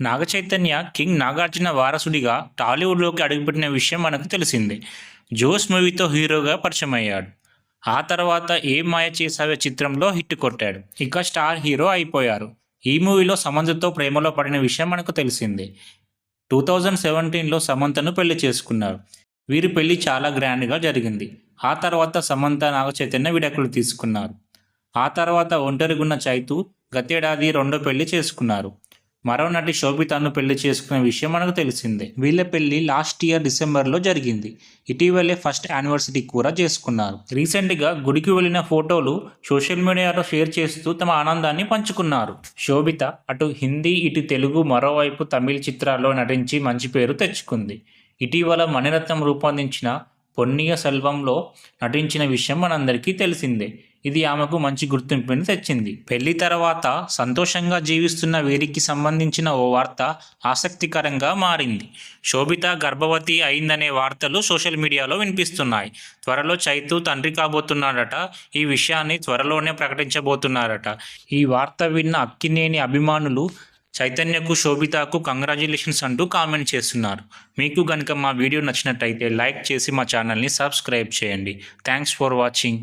Naga Chaitanya king Nagarjuna వారసుడిగా టాలీవుడ్లోకి అడుగుపెట్టిన విషయం మనకు తెలిసిందే. జోస్ మూవీతో హీరోగా పరిచయం అయ్యాడు ఆ తర్వాత ఏ మాయ చేసావే చిత్రంలో హిట్ కొట్టాడు. ఇక స్టార్ హీరో అయిపోయారు. ఈ మూవీలో సమంతతో ప్రేమలో పడిన విషయం మనకు తెలిసిందే. టూ థౌజండ్ సెవెంటీన్లో సమంతను పెళ్ళి చేసుకున్నారు. వీరి పెళ్ళి చాలా గ్రాండ్గా జరిగింది. ఆ తర్వాత సమంత నాగచైతన్య విడాకులు తీసుకున్నారు. ఆ తర్వాత ఒంటరిగున్న చైతు గతేడాది రెండో పెళ్ళి చేసుకున్నారు. మరో నటి శోభితాను పెళ్ళి చేసుకున్న విషయం మనకు తెలిసిందే. వీళ్ళ పెళ్ళి లాస్ట్ ఇయర్ డిసెంబర్లో జరిగింది. ఇటీవలే ఫస్ట్ యానివర్సరీ కూడా చేసుకున్నారు. రీసెంట్గా గుడికి వెళ్ళిన ఫోటోలు సోషల్ మీడియాలో షేర్ చేస్తూ తమ ఆనందాన్ని పంచుకున్నారు. శోభిత అటు హిందీ ఇటు తెలుగు మరోవైపు తమిళ చిత్రాల్లో నటించి మంచి పేరు తెచ్చుకుంది. ఇటీవల మణిరత్నం రూపొందించిన పొన్నియ సెల్వంలో నటించిన విషయం మనందరికీ తెలిసిందే. ఇది ఆమెకు మంచి గుర్తింపుని తెచ్చింది. పెళ్ళి తర్వాత సంతోషంగా జీవిస్తున్న వీరికి సంబంధించిన ఓ వార్త ఆసక్తికరంగా మారింది. శోభిత గర్భవతి అయిందనే వార్తలు సోషల్ మీడియాలో వినిపిస్తున్నాయి. త్వరలో చైతు తండ్రి కాబోతున్నాడట. ఈ విషయాన్ని త్వరలోనే ప్రకటించబోతున్నారట. ఈ వార్త విన్న అక్కినేని అభిమానులు చైతన్యకు శోభితకు కంగ్రాచులేషన్స్ అంటూ కామెంట్ చేస్తున్నారు. మీకు కనుక మా వీడియో నచ్చినట్టయితే లైక్ చేసి మా ఛానల్ని సబ్స్క్రైబ్ చేయండి. Thanks for watching.